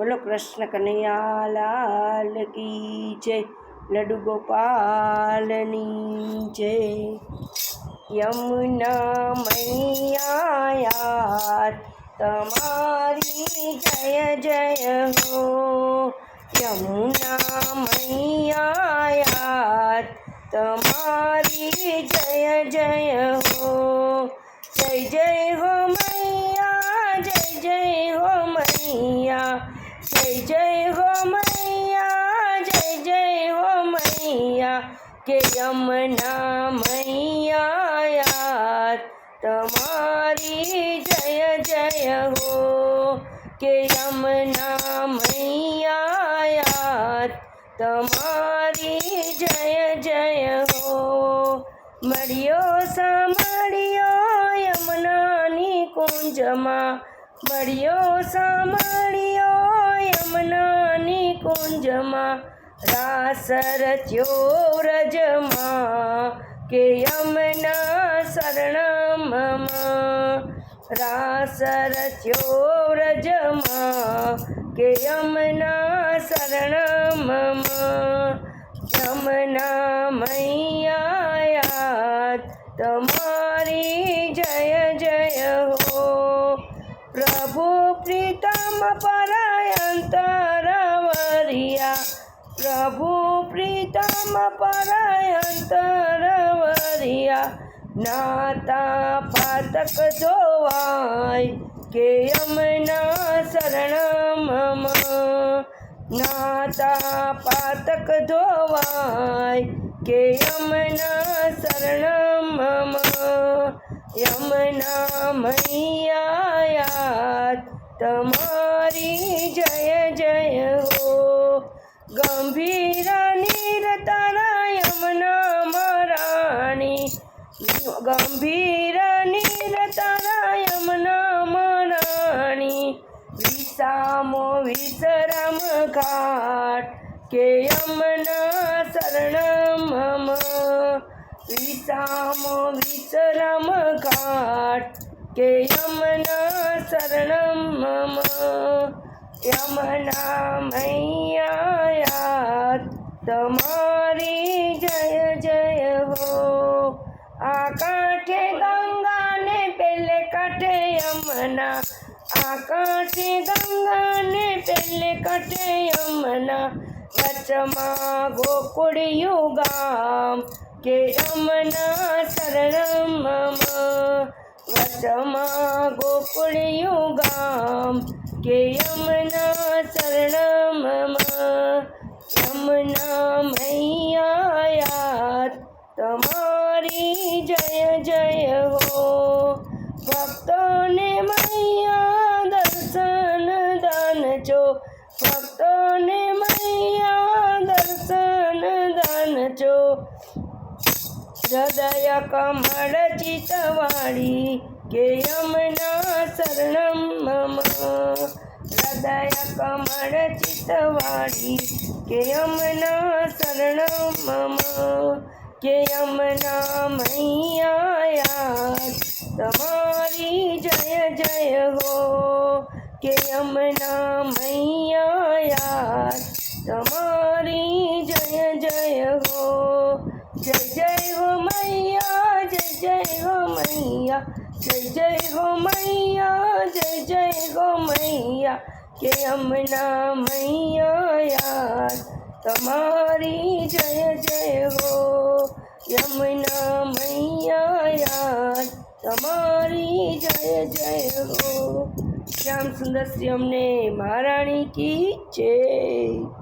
બોલો કૃષ્ણ કનૈયા લાલ કી જય, લડુ ગોપાલની જય. યમુના મૈયા તમારી જય જય હો. યમુના जय हो मैया, जय जय हो मैया, के यमुना मैया तमारी तुम्हारी जय जय हो, के यमुना मैया तुम्हारी जय जय हो, मरियो सामड़ियो यमुना नी कुंजमा मरियो सामियो યમુનાની કુંજમાં રાસ રચ્યો વ્રજમાં કે યમના શરણમાં રાસ રચ્યો વ્રજમાં કે યમના શરણમાં યમના મૈયા યાદ તમારી જય જય હો પ્રભુ પ્રીતમ પરાયંતરવરિયા પ્રભુ પ્રીતમ પરાયંતરવરિયા નાતા પાતક જોવાય કે યમના શરણમ નાતા પાતક ધોવાય કે યમના શરણમ યમના મૈયા યાદ તમારી જય જય હો. ગંભીર નીરતારા યમના મરાણી ગંભીર નીરતારા યમના મરાણી વિસામો વિશ્રામ ઘાટ કે યમના શરણમ. વિસામો વિશ્રામ ઘાટ के यमुना शरण मम। यमुना मैया जय जय हो। आ गंगा ने पहले कटे यमुना। आकाठे गंगा ने पहले कटे यमुना। बचमा गोकुड़ युगाम। के यमुना शरण मम। વચમાં ગોકુળિયું ગામ કે યમના શરણમ યમના મૈયા યાદ તમારી જય જય હો ભક્તોને મૈયા દર્શન દાન જો ભક્તોને મૈયા દર્શન દાન જો हृदय कमल चितवाणी केयमना शरण मम। हृदय कमल चितवाणी केयमना शरण मम। के यमुना मैया तुम्हारी जय जय हो। केयमना मैया तुम्हारी जय जय हो। जय जय हो मैया, जय जय हो मैया, जय जय हो मैया, जय जय हो मैया, के अमना मैया यार। तुम्हारी जय जय हो यमुना मैया यार। तुम्हारी जय जय हो। श्याम सुंदर श्री हमने महारानी की जय।